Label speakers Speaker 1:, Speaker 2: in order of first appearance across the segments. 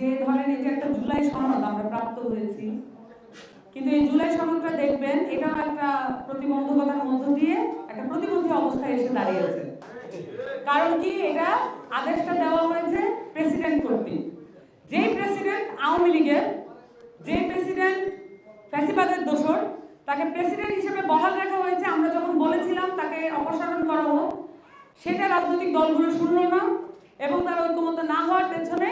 Speaker 1: যে ধরেন এই যে একটা জুলাই সনদ আমরা প্রাপ্ত হয়েছি, কিন্তু এই জুলাই সনদটা দেখবেন এটা একটা প্রতিবন্ধকতার মধ্য দিয়ে একটা প্রতিবন্ধী অবস্থায় এসে দাঁড়িয়েছে কারণ কি? এটা আদেশটা দেওয়া হয়েছে প্রেসিডেন্ট কর্তৃক। যেই প্রেসিডেন্ট আওয়ামী লীগের যে প্রেসিডেন্ট ফ্যাসিবাদের দোষর, তাকে প্রেসিডেন্ট হিসেবে বহাল রাখা হয়েছে। আমরা যখন বলেছিলাম তাকে অপসারণ করা হোক, সেটা রাজনৈতিক দলগুলো শুনলো না এবং তার ঐক্যমত না হওয়ার পেছনে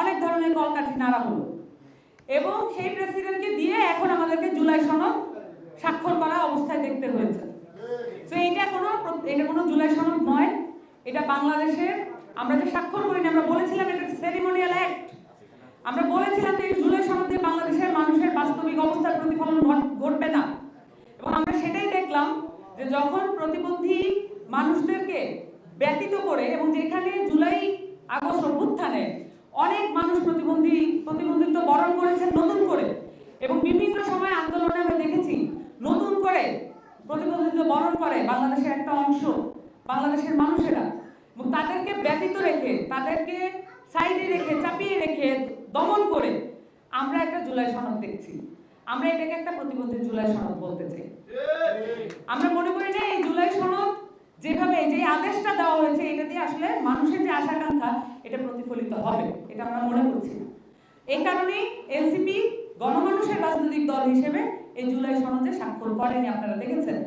Speaker 1: অনেক ধরনের কলকাঠি নাড়া হলো। এবং সেই প্রেসিডেন্টকে দিয়ে এখন আমাদেরকে জুলাই সনদ স্বাক্ষর করা অবস্থায় দেখতে হয়েছে। তো এটা কোনো এটা কোনো জুলাই সনদ নয়, এটা বাংলাদেশের, আমরা যে স্বাক্ষর করিনি, আমরা বলেছিলাম এটা সেরিমোনিয়াল অ্যাক্ট আমরা বলেছিলাম যে এই জুলাই সনদে বাংলাদেশের মানুষের বাস্তবিক অবস্থার প্রতিফলন ঘট- ঘটবে না। এবং আমরা সেটাই দেখলাম যে যখন প্রতিবন্ধী মানুষদেরকে ব্যতীত করে এবং যেখানে জুলাই প্রতিবন্ধী, প্রতিবন্ধিত্ব বরণ করেছেন নতুন করে। এবং বিভিন্ন সময় আন্দোলনে আমরা দেখেছি, নতুন করে প্রতিবন্ধিত্ব বরণ করে বাংলাদেশের একটা অংশ, বাংলাদেশের মানুষেরা। এবং তাদেরকে ব্যতীত রেখে, তাদেরকে সাইডে রেখে, চাপিয়ে রেখে দমন করে আমরা একটা জুলাই সনদ দেখছি। আমরা এটাকে একটা প্রতিবন্ধী জুলাই সনদ বলতে চাই। আমরা মনে করি যে এই জুলাই সনদ যেভাবে যে আদেশটা দেওয়া হয়েছে, এটা দিয়ে আসলে মানুষের যে আশা আকাঙ্ক্ষা এটা প্রতিফলিত হবে, এটা আমরা মনে করছি না। এই কারণেই এনসিপি গণমানুষের রাজনৈতিক দল হিসেবে এই জুলাই সনদে স্বাক্ষর করেনি, আপনারা দেখেছেন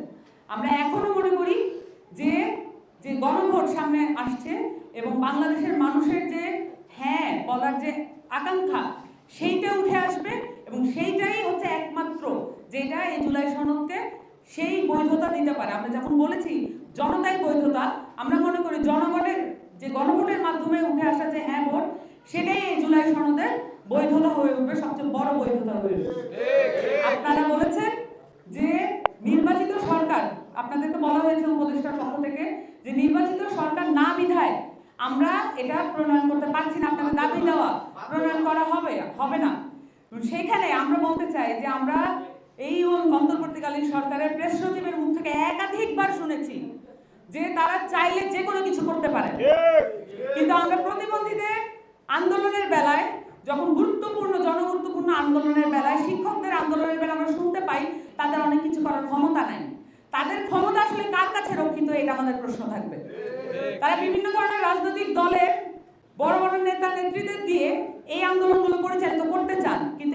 Speaker 1: আমরা এখনও মনে করি যে যে গণভোট সামনে আসছে এবং বাংলাদেশের মানুষের যে হ্যাঁ বলার যে আকাঙ্ক্ষা, সেইটা উঠে আসবে এবং সেইটাই হচ্ছে একমাত্র যেটা এই জুলাই সনদকে সেই বৈধতা দিতে পারে আমরা যখন বলেছি জনতাই বৈধতা, আমরা যে গণভোটের মাধ্যমে উঠে আসা যে হ্যাঁ ভোট, সেটাই এই জুলাই সনদের বৈধতা হয়ে উঠবে, সবচেয়ে বড় বৈধতা হয়ে উঠবে। আপনারা বলেছেন যে নির্বাচিত সরকার, আপনাদেরকে বলা হয়েছে উপদেষ্টার পক্ষ থেকে, যে নির্বাচিত সরকার না বিধায় আমরা এটা প্রণয়ন করতে পারছি না, আপনাদের দাবি দেওয়া প্রণয়ন করা হবে হবে না। সেখানে আমরা বলতে চাই যে আমরা এই অন্তর্বর্তীকালীন সরকারের প্রেস সচিবের মুখ থেকে একাধিকবার শুনেছি যে তারা চাইলে যে কোনো কিছু করতে পারে। কিন্তু আমরা প্রতিবন্ধীদের আন্দোলনের বেলায় যখন গুরুত্বপূর্ণ জনগুরুত্বপূর্ণ আন্দোলনের বেলায় শিক্ষকদের আন্দোলনের বেলায় আমরা শুনতে পাই তাদের অনেক কিছু করার ক্ষমতা নাই। তাদের ক্ষমতা আসলে কার কাছে রক্ষিত এটা আমাদের প্রশ্ন থাকবে। তারা বিভিন্ন ধরনের রাজনৈতিক দলের বড় বড় নেতা নেত্রীদের দিয়ে এই আন্দোলনগুলো পরিচালিত করতে চান কিন্তু